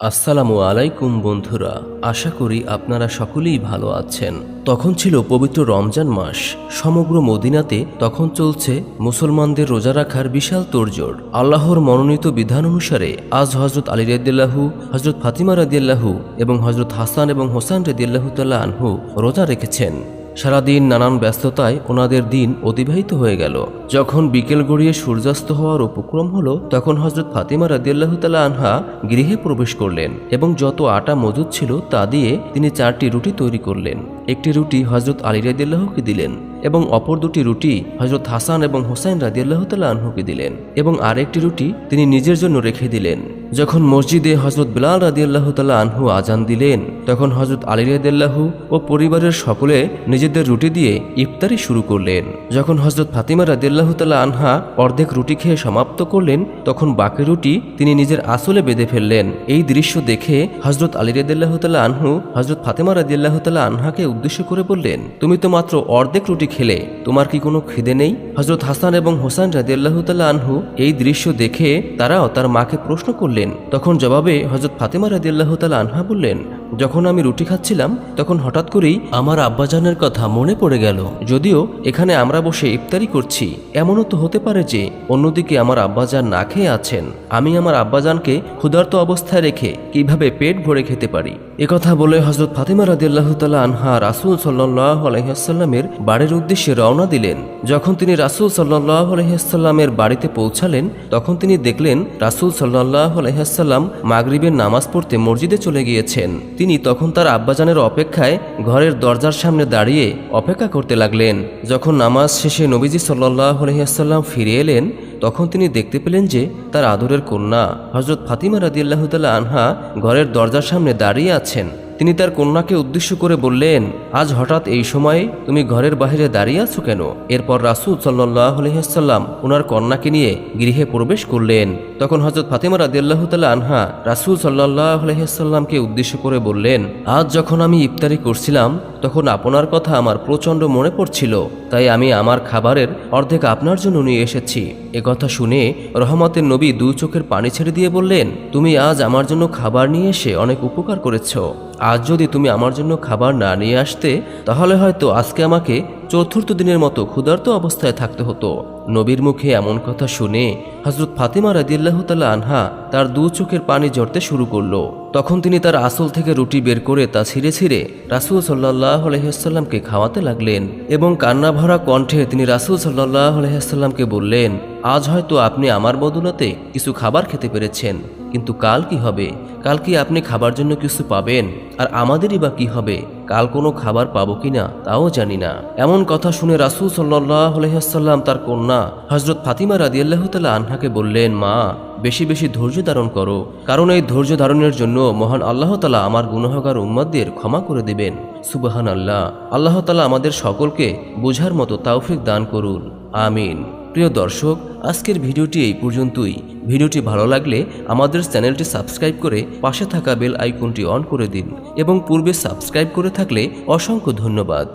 আসসালামু আলাইকুম বন্ধুরা, আশা করি আপনারা সকলেই ভালো আছেন। তখন ছিল পবিত্র রমজান মাস। সমগ্র মদিনাতে তখন চলছে মুসলমানদের রোজা রাখার বিশাল তোড়জোড়। আল্লাহর মনোনীত বিধান অনুসারে আজ হজরত আলী রদিয়াল্লাহু হজরত ফাতিমা রদিয়াল্লাহু এবং হজরত হাসান এবং হোসান রদিয়াল্লাহু তাল্লাহ আনহু রোজা রেখেছেন। সারাদিন নানান ব্যস্ততায় ওনাদের দিন অতিবাহিত হয়ে গেল। যখন বিকেল গড়িয়ে সূর্যাস্ত হওয়ার উপক্রম হলো, তখন হজরত ফাতিমা রাদিয়াল্লাহ তালা আনহা গৃহে প্রবেশ করলেন এবং যত আটা মজুদ ছিল তা দিয়ে তিনি চারটি রুটি তৈরি করলেন। একটি রুটি হজরত আলী রাদিয়াল্লাহকে দিলেন এবং অপর দুটি রুটি হজরত হাসান এবং হোসাইন রাদিয়াল্লাহ তালা আনহুকে দিলেন এবং আরেকটি রুটি তিনি নিজের জন্য রেখে দিলেন। যখন মসজিদে হজরত বিলাল রাদিয়াল্লাহ তালা আনহু আজান দিলেন, তখন হজরত আলী রাদিয়াল্লাহু ও পরিবারের সকলে নিজেদের রুটি দিয়ে ইফতারি শুরু করলেন। যখন হজরত ফাতিমা রাদিয়াল্লাহু তালা আনহা অর্ধেক রুটি খেয়ে সমাপ্ত করলেন, তখন বাকি রুটি তিনি নিজের আসলে বেঁধে ফেললেন। এই দৃশ্য দেখে হজরত আলী রাদিয়াল্লাহ তালা আনহু হজরত ফাতিমা রাদিয়াল্লাহ তালা আনহাকে উদ্দেশ্য করে বললেন, তুমি তো মাত্র অর্ধেক রুটি খেলে, তোমার কি কোনো খিদে নেই? হজরত হাসান এবং হোসান রাদিয়াল্লাহ তালা আনহু এই দৃশ্য দেখে তারাও তার মাকে প্রশ্ন করলেন তখন জবাবে হজরত ফাতিমা রাদিয়াল্লাহ তালা আনহা বললেন, যখন আমি রুটি খাচ্ছিলাম, তখন হঠাৎ করেই আমার আব্বাজানের কথা মনে পড়ে গেল। যদিও এখানে আমরা বসে ইফতারি করছি, এমনও তো হতে পারে যে অন্যদিকে আমার আব্বাজান না খেয়ে আছেন। আমি আমার আব্বাজানকে ক্ষুধার্ত অবস্থায় রেখে কীভাবে পেট ভরে খেতে পারি? একথা বলে হজরত ফাতিমা রাদিয়াল্লাহ তালা আনহা রাসুল সাল্লাহ আলহিহাস্লামের বাড়ির উদ্দেশ্যে রওনা দিলেন। যখন তিনি রাসুল সাল্লাহ আলহিহাস্লামের বাড়িতে পৌঁছালেন, তখন তিনি দেখলেন রাসুল সাল্লাহ আলহিহাস্লাম মাগরিবের নামাজ পড়তে মসজিদে চলে গিয়েছেন। তিনি তখন তার আব্বাজানের অপেক্ষায় ঘরের দরজার সামনে দাঁড়িয়ে অপেক্ষা করতে লাগলেন। যখন নামাজ শেষে নবীজি সাল্লাহ আলহিহাসাল্লাম ফিরে এলেন, তখন তিনি দেখতে পেলেন যে তার আদরের কন্যা হজরত ফাতিমা রাদিয়াল্লাহ তাল্লাহ আনহা ঘরের দরজার সামনে দাঁড়িয়ে আছেন। তিনি তার কন্যাকে উদ্দেশ্য করে বললেন, আজ হঠাৎ এই সময়ে তুমি ঘরের বাহিরে দাঁড়িয়ে আছো কেন? এরপর রাসুল সাল্লাহ আলহিহাল্লাম ওনার কন্যাকে নিয়ে গৃহে প্রবেশ করলেন। তখন হজরত ফাতিমা রাদিয়াল্লাহ আনহা রাসুল সাল্লাহ আলহিহাল্লামকে উদ্দেশ্য করে বললেন, আজ যখন আমি ইফতারি করছিলাম, তখন আপনার কথা আমার প্রচণ্ড মনে পড়ছিল। তাই আমি আমার খাবারের অর্ধেক আপনার জন্য নিয়ে এসেছি। কথা শুনে রহমতের নবী দু চোখের পানি ছেড়ে দিয়ে বললেন, তুমি আজ আমার জন্য খাবার নিয়ে এসে অনেক উপকার করেছ। আজ যদি তুমি আমার জন্য খাবার না নিয়ে আসতে, তাহলে হয়তো আজকে আমাকে চতুর্থ দিনের মতো ক্ষুধার্ত অবস্থায় থাকতে হতো। নবীর মুখে এমন কথা শুনে হজরত ফাতিমা রাদিল্লাহ তাল্লাহ আনহা তার দু চোখের পানি ঝরতে শুরু করল। তখন তিনি তার আসল থেকে রুটি বের করে তা ছিঁড়ে ছিঁড়ে রাসুল সাল্লাহ আলহিহাস্লামকে খাওয়াতে লাগলেন এবং কান্না ভরা কণ্ঠে তিনি রাসুল সাল্লাহ আলহিহাস্লামকে বললেন, আজ হয়তো আপনি আমার বদলাতে কিছু খাবার খেতে পেরেছেন। কিন্তু কাল কি হবে? কাল কি আপনি খাবার জন্য কিছু পাবেন? আর আমাদেরই বা কি হবে? কাল কোনো খাবার পাবো কিনা তাও জানি না। এমন কথা শুনে রাসুল সাল্লাহ তার কন্যা হজরত ফাতিমা রাদিয়াল্লাহ তাল্লাহ আনহাকে বললেন, মা, বেশি বেশি ধৈর্য ধারণ করো। কারণ এই ধৈর্য ধারণের জন্য মহান আল্লাহ তালা আমার গুণহগার উম্মাদদের ক্ষমা করে দেবেন। সুবাহান আল্লাহ আল্লাহ তালা আমাদের সকলকে বোঝার মতো তাওফিক দান করুন। আমিন। প্রিয় দর্শক, আজকের ভিডিওটি এই পর্যন্তই। ভিডিওটি ভালো লাগলে আমাদের চ্যানেলটি সাবস্ক্রাইব করে পাশে থাকা বেল আইকনটি অন করে দিন এবং পূর্বে সাবস্ক্রাইব করে থাকলে অসংখ্য ধন্যবাদ।